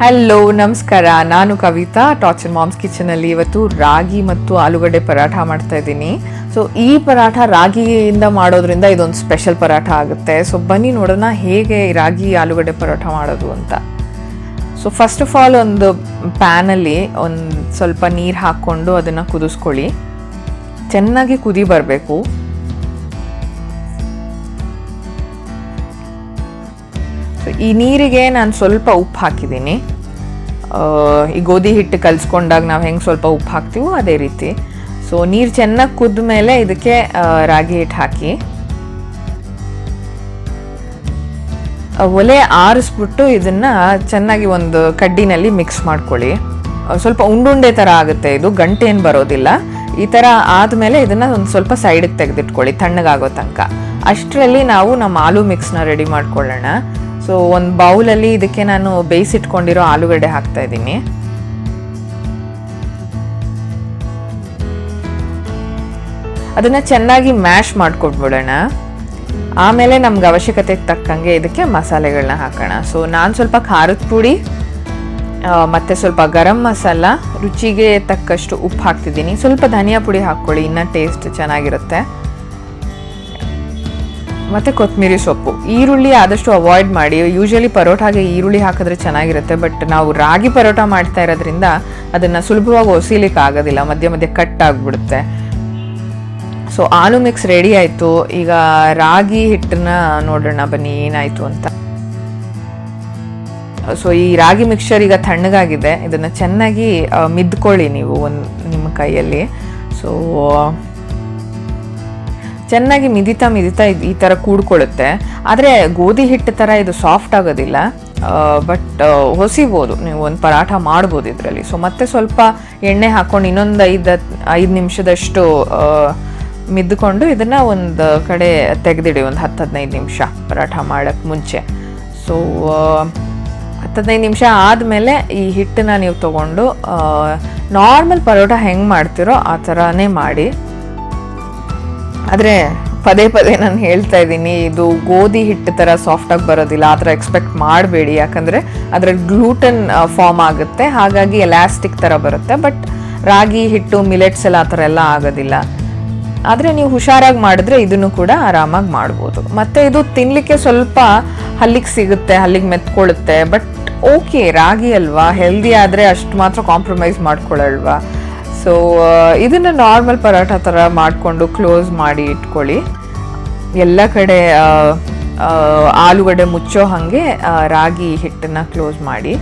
Hello ನಮಸ್ಕಾರ. ನಾನು Kavita. Torture moms ಕಿಚನಲ್ಲಿ ಇವತ್ತು ರಾಗಿ ಮತ್ತು ಆಲೂಗಡ್ಡೆ ಪರಾಠ ಮಾಡ್ತಾ ಇದ್ದೀನಿ. ಸೊ ಈ ಪರಾಠ ರಾಗಿಯಿಂದ ಮಾಡೋದ್ರಿಂದ ಇದೊಂದು ಸ್ಪೆಷಲ್ ಪರಾಠ ಆಗುತ್ತೆ. ಸೊ ಬನ್ನಿ ನೋಡೋಣ ಹೇಗೆ ರಾಗಿ, ಆಲೂಗಡ್ಡೆ ಪರೋಠ ಮಾಡೋದು ಅಂತ. ಸೊ ಫಸ್ಟ್ ಆಫ್ ಆಲ್ ಒಂದು ಪ್ಯಾನಲ್ಲಿ ಒಂದು ಸ್ವಲ್ಪ ನೀರು ಹಾಕ್ಕೊಂಡು ಅದನ್ನು ಕುದಿಸ್ಕೊಳ್ಳಿ. ಚೆನ್ನಾಗಿ ಕುದಿ ಬರಬೇಕು. ಈ ನೀರಿಗೆ ನಾನು ಸ್ವಲ್ಪ ಉಪ್ಪು ಹಾಕಿದ್ದೀನಿ. ಈ ಗೋಧಿ ಹಿಟ್ಟು ಕಲಿಸ್ಕೊಂಡಾಗ ನಾವು ಹೆಂಗೆ ಸ್ವಲ್ಪ ಉಪ್ಪು ಹಾಕ್ತೀವೋ ಅದೇ ರೀತಿ. ಸೊ ನೀರು ಚೆನ್ನಾಗಿ ಕುದ್ದ ಮೇಲೆ ಇದಕ್ಕೆ ರಾಗಿ ಹಿಟ್ಟು ಹಾಕಿ. ಒಲೆ ಆರಿಸ್ಬಿಟ್ಟು ಇದನ್ನು ಚೆನ್ನಾಗಿ ಒಂದು ಕಡ್ಡಿನಲ್ಲಿ ಮಿಕ್ಸ್ ಮಾಡ್ಕೊಳ್ಳಿ. ಸ್ವಲ್ಪ ಉಂಡುಂಡೆ ಥರ ಆಗುತ್ತೆ ಇದು ಗಂಟೆ ಏನು ಬರೋದಿಲ್ಲ. ಈ ಥರ ಆದಮೇಲೆ ಇದನ್ನು ಒಂದು ಸ್ವಲ್ಪ ಸೈಡಿಗೆ ತೆಗೆದಿಟ್ಕೊಳ್ಳಿ, ತಣ್ಣಗಾಗೋ ತನಕ. ಅಷ್ಟರಲ್ಲಿ ನಾವು ನಮ್ಮ ಆಲೂ ಮಿಕ್ಸ್ನ ರೆಡಿ ಮಾಡ್ಕೊಳ್ಳೋಣ. ಸೊ ಒಂದು ಬೌಲಲ್ಲಿ ಇದಕ್ಕೆ ನಾನು ಬೇಯಿಸಿಟ್ಕೊಂಡಿರೋ ಆಲೂಗಡ್ಡೆ ಹಾಕ್ತಾ ಇದ್ದೀನಿ. ಅದನ್ನು ಚೆನ್ನಾಗಿ ಮ್ಯಾಶ್ ಮಾಡಿಕೊಟ್ಬಿಡೋಣ. ಆಮೇಲೆ ನಮ್ಗೆ ಅವಶ್ಯಕತೆಗೆ ತಕ್ಕಂಗೆ ಇದಕ್ಕೆ ಮಸಾಲೆಗಳನ್ನ ಹಾಕೋಣ. ಸೊ ನಾನು ಸ್ವಲ್ಪ ಖಾರದ ಪುಡಿ ಮತ್ತು ಸ್ವಲ್ಪ ಗರಂ ಮಸಾಲ, ರುಚಿಗೆ ತಕ್ಕಷ್ಟು ಉಪ್ಪು ಹಾಕ್ತಿದ್ದೀನಿ. ಸ್ವಲ್ಪ ಧನಿಯಾ ಪುಡಿ ಹಾಕ್ಕೊಳ್ಳಿ, ಇನ್ನೂ ಟೇಸ್ಟ್ ಚೆನ್ನಾಗಿರುತ್ತೆ. ಮತ್ತು ಕೊತ್ತಂಬರಿ ಸೊಪ್ಪು. ಈರುಳ್ಳಿ ಆದಷ್ಟು ಅವಾಯ್ಡ್ ಮಾಡಿ. ಯೂಶಲಿ ಪರೋಟಾಗೆ ಈರುಳ್ಳಿ ಹಾಕಿದ್ರೆ ಚೆನ್ನಾಗಿರುತ್ತೆ ಬಟ್ ನಾವು ರಾಗಿ ಪರೋಟ ಮಾಡ್ತಾ ಇರೋದ್ರಿಂದ ಅದನ್ನು ಸುಲಭವಾಗಿ ಒಸಿಲಿಕ್ಕೆ ಆಗೋದಿಲ್ಲ. ಮಧ್ಯೆ ಮಧ್ಯೆ ಕಟ್ ಆಗಿಬಿಡುತ್ತೆ. ಸೊ ಆಲೂ ಮಿಕ್ಸ್ ರೆಡಿ ಆಯಿತು. ಈಗ ರಾಗಿ ಹಿಟ್ಟನ್ನ ನೋಡೋಣ ಬನ್ನಿ, ಏನಾಯಿತು ಅಂತ. ಸೊ ಈ ರಾಗಿ ಮಿಕ್ಸ್ಚರ್ ಈಗ ತಣ್ಣಗಾಗಿದೆ. ಇದನ್ನು ಚೆನ್ನಾಗಿ ಮಿದ್ಕೊಳ್ಳಿ ನೀವು ಒಂದು, ನಿಮ್ಮ ಕೈಯಲ್ಲಿ. ಸೊ ಚೆನ್ನಾಗಿ ಮಿದಿತಾ ಮಿದಿತಾ ಈ ಥರ ಕೂಡ್ಕೊಳ್ಳುತ್ತೆ. ಆದರೆ ಗೋಧಿ ಹಿಟ್ಟು ಥರ ಇದು ಸಾಫ್ಟ್ ಆಗೋದಿಲ್ಲ. ಬಟ್ ಹೊಸಿಬೋದು. ನೀವು ಒಂದು ಪರಾಠ ಮಾಡ್ಬೋದು ಇದರಲ್ಲಿ. ಸೊ ಮತ್ತೆ ಸ್ವಲ್ಪ ಎಣ್ಣೆ ಹಾಕ್ಕೊಂಡು ಇನ್ನೊಂದು ಐದು ಐದು ನಿಮಿಷದಷ್ಟು ಮಿದ್ದುಕೊಂಡು ಇದನ್ನು ಒಂದು ಕಡೆ ತೆಗೆದಿಡಿ. ಒಂದು ಹತ್ತು ಹದಿನೈದು ನಿಮಿಷ ಪರಾಠ ಮಾಡೋಕ್ಕೆ ಮುಂಚೆ. ಸೊ ಹತ್ತು ಹದಿನೈದು ನಿಮಿಷ ಆದಮೇಲೆ ಈ ಹಿಟ್ಟನ್ನ ನೀವು ತೊಗೊಂಡು ನಾರ್ಮಲ್ ಪರೋಟ ಹೆಂಗೆ ಮಾಡ್ತೀರೋ ಆ ಥರನೇ ಮಾಡಿ. ಆದರೆ ಪದೇ ಪದೇ ನಾನು ಹೇಳ್ತಾ ಇದ್ದೀನಿ, ಇದು ಗೋಧಿ ಹಿಟ್ಟು ಥರ ಸಾಫ್ಟಾಗಿ ಬರೋದಿಲ್ಲ, ಆ ಥರ ಎಕ್ಸ್ಪೆಕ್ಟ್ ಮಾಡಬೇಡಿ. ಯಾಕಂದರೆ ಅದರಲ್ಲಿ ಗ್ಲೂಟನ್ ಫಾರ್ಮ್ ಆಗುತ್ತೆ, ಹಾಗಾಗಿ ಎಲಾಸ್ಟಿಕ್ ಥರ ಬರುತ್ತೆ ಬಟ್ ರಾಗಿ ಹಿಟ್ಟು ಮಿಲೆಟ್ಸ್ ಎಲ್ಲ ಆ ಥರ ಎಲ್ಲ ಆಗೋದಿಲ್ಲ. ಆದರೆ ನೀವು ಹುಷಾರಾಗಿ ಮಾಡಿದ್ರೆ ಇದನ್ನು ಕೂಡ ಆರಾಮಾಗಿ ಮಾಡ್ಬೋದು. ಮತ್ತು ಇದು ತಿನ್ನಲಿಕ್ಕೆ ಸ್ವಲ್ಪ ಹಲ್ಲಿಗೆ ಸಿಗುತ್ತೆ, ಹಲ್ಲಿಗೆ ಮೆತ್ಕೊಳ್ಳುತ್ತೆ ಬಟ್ ಓಕೆ ರಾಗಿ ಅಲ್ವಾ? ಹೆಲ್ದಿ ಆದರೆ ಅಷ್ಟು ಮಾತ್ರ ಕಾಂಪ್ರಮೈಸ್ ಮಾಡ್ಕೊಳ್ಳಲ್ವಾ? ಸೊ ಇದನ್ನು ನಾರ್ಮಲ್ ಪರಾಟ ಥರ ಮಾಡಿಕೊಂಡು ಕ್ಲೋಸ್ ಮಾಡಿ ಇಟ್ಕೊಳ್ಳಿ. ಎಲ್ಲ ಕಡೆ ಆಲೂಗಡ್ಡೆ ಮುಚ್ಚೋ ಹಾಗೆ ರಾಗಿ ಹಿಟ್ಟನ್ನು ಕ್ಲೋಸ್ ಮಾಡಿ.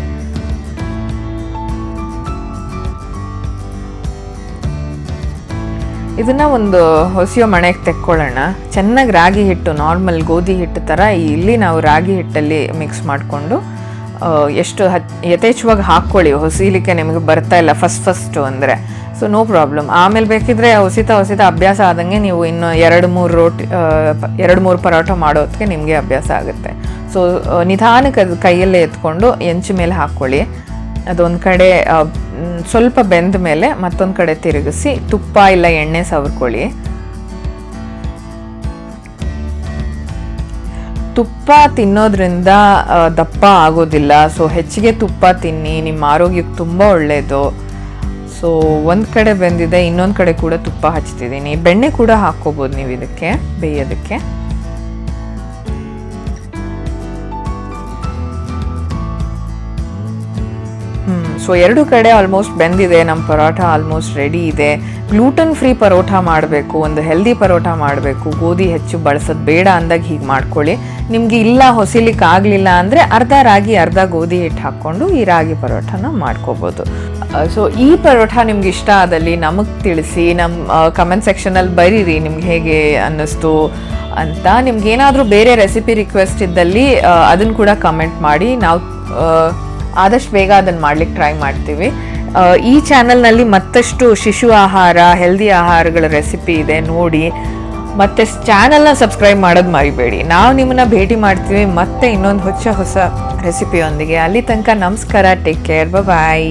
ಇದನ್ನು ಒಂದು ಹೊಸಿಯೋ ಮಣೆಗೆ ತೆಕ್ಕೊಳ್ಳೋಣ. ಚೆನ್ನಾಗಿ ರಾಗಿ ಹಿಟ್ಟು ನಾರ್ಮಲ್ ಗೋಧಿ ಹಿಟ್ಟು ಥರ ಇಲ್ಲಿ ನಾವು ರಾಗಿ ಹಿಟ್ಟಲ್ಲಿ ಮಿಕ್ಸ್ ಮಾಡಿಕೊಂಡು ಎಷ್ಟು ಹತ್ ಯಥೇಚ್ಛವಾಗಿ ಹಾಕ್ಕೊಳ್ಳಿ ಹೊಸೀಲಿಕ್ಕೆ ನಿಮಗೆ ಬರ್ತಾ ಇಲ್ಲ ಫಸ್ಟ್ ಫಸ್ಟು ಅಂದರೆ. ಸೊ ನೋ ಪ್ರಾಬ್ಲಮ್ ಆಮೇಲೆ ಬೇಕಿದ್ರೆ ಹೊಸಿತ ಹೊಸಿತ ಅಭ್ಯಾಸ ಆದಂಗೆ ನೀವು ಇನ್ನು ಎರಡು, ಮೂರು ರೋಟಿ ಎರಡು, ಮೂರು ಪರೋಟ ಮಾಡೋದಕ್ಕೆ ನಿಮಗೆ ಅಭ್ಯಾಸ ಆಗುತ್ತೆ. ಸೊ ನಿಧಾನಕ್ಕೆ ಅದು ಕೈಯಲ್ಲೇ ಎತ್ಕೊಂಡು ಎಂಚು ಮೇಲೆ ಹಾಕ್ಕೊಳ್ಳಿ. ಅದೊಂದು ಕಡೆ ಸ್ವಲ್ಪ ಬೆಂದ ಮೇಲೆ ಮತ್ತೊಂದು ಕಡೆ ತಿರುಗಿಸಿ ತುಪ್ಪ ಇಲ್ಲ ಎಣ್ಣೆ ಸವರ್ಕೊಳ್ಳಿ. ತುಪ್ಪ ತಿನ್ನೋದ್ರಿಂದ ದಪ್ಪ ಆಗೋದಿಲ್ಲ. ಸೊ ಹೆಚ್ಚಿಗೆ ತುಪ್ಪ ತಿನ್ನಿ. ನಿಮ್ಮ ಆರೋಗ್ಯಕ್ಕೆ ತುಂಬ ಒಳ್ಳೆಯದು ಸೊ ಒಂದು ಕಡೆ ಬೆಂದಿದೆ, ಇನ್ನೊಂದು ಕಡೆ ಕೂಡ ತುಪ್ಪ ಹಚ್ತಿದ್ದೀನಿ ಬೆಣ್ಣೆ ಕೂಡ ಹಾಕ್ಕೋಬೋದು ನೀವು ಇದಕ್ಕೆ, ಬೇಯೋದಕ್ಕೆ. ಸೊ ಎರಡು ಕಡೆ ಆಲ್ಮೋಸ್ಟ್ ಬೆಂದಿದೆ ನಮ್ಮ ಪರೋಟ ಆಲ್ಮೋಸ್ಟ್ ರೆಡಿ ಇದೆ. ಗ್ಲೂಟನ್ ಫ್ರೀ ಪರೋಟ ಮಾಡಬೇಕು, ಒಂದು ಹೆಲ್ದಿ ಪರೋಟ ಮಾಡಬೇಕು. ಗೋಧಿ ಹೆಚ್ಚು ಬಳಸೋದು ಬೇಡ ಅಂದಾಗ ಹೀಗೆ ಮಾಡ್ಕೊಳ್ಳಿ. ನಿಮಗೆ ಇಲ್ಲ ಹೊಸಿಲಿಕ್ಕೆ ಆಗಲಿಲ್ಲ ಅಂದರೆ ಅರ್ಧ ರಾಗಿ, ಅರ್ಧ ಗೋಧಿ ಹಿಟ್ಟು ಹಾಕ್ಕೊಂಡು ಈ ರಾಗಿ ಪರೋಟನ ಮಾಡ್ಕೋಬೋದು. ಸೊ ಈ ಪರೋಟ ನಿಮ್ಗೆ ಇಷ್ಟ ಆದಲ್ಲಿ ನಮಗೆ ತಿಳಿಸಿ ನಮ್ಮ ಕಮೆಂಟ್ ಸೆಕ್ಷನಲ್ಲಿ ಬರೀರಿ ನಿಮ್ಗೆ ಹೇಗೆ ಅನ್ನಿಸ್ತು ಅಂತ. ನಿಮ್ಗೆ ಏನಾದರೂ ಬೇರೆ ರೆಸಿಪಿ ರಿಕ್ವೆಸ್ಟ್ ಇದ್ದಲ್ಲಿ ಅದನ್ನು ಕೂಡ ಕಮೆಂಟ್ ಮಾಡಿ. ನಾವು ಆದಷ್ಟು ಬೇಗ ಅದನ್ನು ಮಾಡ್ಲಿಕ್ಕೆ ಟ್ರೈ ಮಾಡ್ತೀವಿ. ಈ ಚಾನಲ್ನಲ್ಲಿ ಮತ್ತಷ್ಟು ಶಿಶು ಆಹಾರ ಹೆಲ್ದಿ ಆಹಾರಗಳ ರೆಸಿಪಿ ಇದೆ ನೋಡಿ. ಮತ್ತೆ ಚಾನಲ್ನ ಸಬ್ಸ್ಕ್ರೈಬ್ ಮಾಡೋದು ಮರಿಬೇಡಿ. ನಾವು ನಿಮ್ಮನ್ನ ಭೇಟಿ ಮಾಡ್ತೀವಿ ಮತ್ತೆ ಇನ್ನೊಂದು ಹೊಸ ಹೊಸ ರೆಸಿಪಿಯೊಂದಿಗೆ ಅಲ್ಲಿ ತನಕ ನಮಸ್ಕಾರ ಟೇಕ್ ಕೇರ್ ಬಾಯ್